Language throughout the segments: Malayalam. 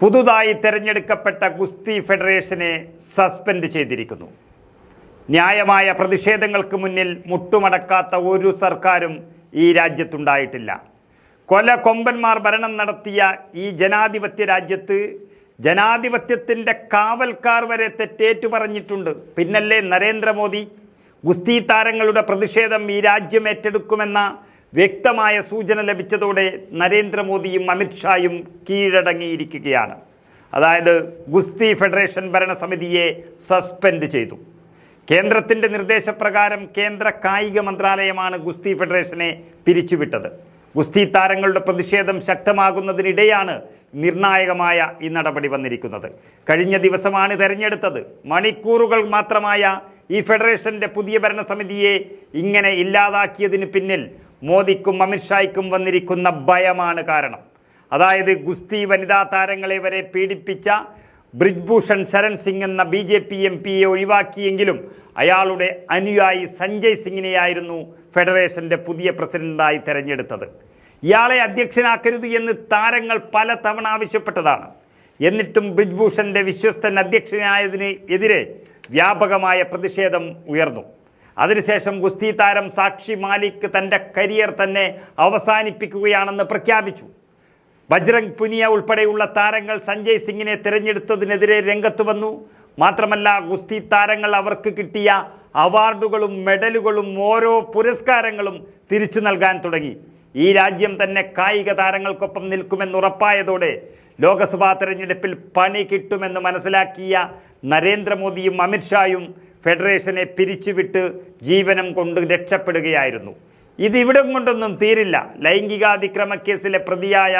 പുതുതായി തെരഞ്ഞെടുക്കപ്പെട്ട ഗുസ്തി ഫെഡറേഷനെ സസ്പെൻഡ് ചെയ്തിരിക്കുന്നു. ന്യായമായ പ്രതിഷേധങ്ങൾക്ക് മുന്നിൽ മുട്ടുമടക്കാത്ത ഒരു സർക്കാരും ഈ രാജ്യത്തുണ്ടായിട്ടില്ല. കൊല കൊമ്പന്മാർ ഭരണം നടത്തിയ ഈ ജനാധിപത്യ രാജ്യത്ത് ജനാധിപത്യത്തിന്റെ കാവൽക്കാർ വരെ തെറ്റേറ്റു പറഞ്ഞിട്ടുണ്ട്. പിന്നല്ലേ നരേന്ദ്രമോദി ഗുസ്തി താരങ്ങളുടെ പ്രതിഷേധം ഈ രാജ്യം ഏറ്റെടുക്കുമെന്ന വ്യക്തമായ സൂചന ലഭിച്ചതോടെ നരേന്ദ്രമോദിയും അമിത്ഷായും കീഴടങ്ങിയിരിക്കുകയാണ്. അതായത് ഗുസ്തി ഫെഡറേഷൻ ഭരണസമിതിയെ സസ്പെൻഡ് ചെയ്തു. കേന്ദ്രത്തിന്റെ നിർദ്ദേശപ്രകാരം കേന്ദ്ര കായിക മന്ത്രാലയമാണ് ഗുസ്തി ഫെഡറേഷനെ പിരിച്ചുവിട്ടത്. ഗുസ്തി താരങ്ങളുടെ പ്രതിഷേധം ശക്തമാകുന്നതിനിടെയാണ് നിർണായകമായ ഈ നടപടി വന്നിരിക്കുന്നത്. കഴിഞ്ഞ ദിവസമാണ് തെരഞ്ഞെടുത്തത്. മണിക്കൂറുകൾ മാത്രമായ ഈ ഫെഡറേഷന്റെ പുതിയ ഭരണസമിതിയെ ഇങ്ങനെ ഇല്ലാതാക്കിയതിന് പിന്നിൽ മോദിക്കും അമിത്ഷായ്ക്കും വന്നിരിക്കുന്ന ഭയമാണ് കാരണം. അതായത് ഗുസ്തി വനിതാ താരങ്ങളെ വരെ പീഡിപ്പിച്ച ബ്രിജ്ഭൂഷൺ ശരൺ സിംഗ് എന്ന ബി ജെ പി എം പിയെ ഒഴിവാക്കിയെങ്കിലും അയാളുടെ അനുയായി സഞ്ജയ് സിംഗിനെയായിരുന്നു ഫെഡറേഷന്റെ പുതിയ പ്രസിഡന്റായി തെരഞ്ഞെടുത്തത്. ഇയാളെ അധ്യക്ഷനാക്കരുത് എന്ന് താരങ്ങൾ പല തവണ ആവശ്യപ്പെട്ടതാണ്. എന്നിട്ടും ബ്രിജ്ഭൂഷന്റെ വിശ്വസ്തൻ അധ്യക്ഷനായതിന് എതിരെ വ്യാപകമായ പ്രതിഷേധം ഉയർന്നു. അതിനുശേഷം ഗുസ്തി താരം സാക്ഷി മാലിക് തന്റെ കരിയർ തന്നെ അവസാനിപ്പിക്കുകയാണെന്ന് പ്രഖ്യാപിച്ചു. ബജ്രംഗ് പുനിയ ഉൾപ്പെടെയുള്ള താരങ്ങൾ സഞ്ജയ് സിംഗിനെ തിരഞ്ഞെടുത്തതിനെതിരെ രംഗത്ത് വന്നു. മാത്രമല്ല ഗുസ്തി താരങ്ങൾ അവർക്ക് കിട്ടിയ അവാർഡുകളും മെഡലുകളും ഓരോ പുരസ്കാരങ്ങളും തിരിച്ചു നൽകാൻ തുടങ്ങി. ഈ രാജ്യം തന്നെ കായിക താരങ്ങൾക്കൊപ്പം നിൽക്കുമെന്ന് ഉറപ്പായതോടെ ലോക്സഭാ തെരഞ്ഞെടുപ്പിൽ പണി കിട്ടുമെന്ന് മനസ്സിലാക്കിയ നരേന്ദ്രമോദിയും അമിത്ഷായും ഫെഡറേഷനെ പിരിച്ചുവിട്ട് ജീവനം കൊണ്ട് രക്ഷപ്പെടുകയായിരുന്നു. ഇതിവിടം കൊണ്ടൊന്നും തീരില്ല. ലൈംഗികാതിക്രമ കേസിലെ പ്രതിയായ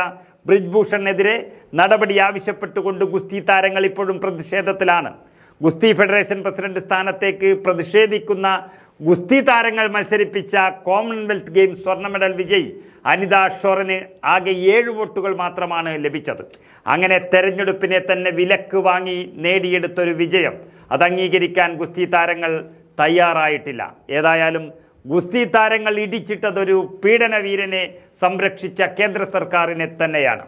ബ്രിജ്ഭൂഷണെതിരെ നടപടി ആവശ്യപ്പെട്ടുകൊണ്ട് ഗുസ്തി താരങ്ങൾ ഇപ്പോഴും പ്രതിഷേധത്തിലാണ്. ഗുസ്തി ഫെഡറേഷൻ പ്രസിഡന്റ് സ്ഥാനത്തേക്ക് പ്രതിഷേധിക്കുന്ന ഗുസ്തി താരങ്ങൾ മത്സരിപ്പിച്ച കോമൺവെൽത്ത് ഗെയിംസ് സ്വർണ മെഡൽ വിജയി അനിത ഷോറിന് ആകെ ഏഴ് വോട്ടുകൾ മാത്രമാണ് ലഭിച്ചത്. അങ്ങനെ തെരഞ്ഞെടുപ്പിനെ തന്നെ വിലക്ക് വാങ്ങി നേടിയെടുത്തൊരു വിജയം അത് അംഗീകരിക്കാൻ ഗുസ്തി താരങ്ങൾ തയ്യാറായിട്ടില്ല. ഏതായാലും ഗുസ്തി താരങ്ങൾ ഇടിച്ചിട്ടതൊരു പീഡനവീരനെ സംരക്ഷിച്ച കേന്ദ്ര സർക്കാരിനെ തന്നെയാണ്.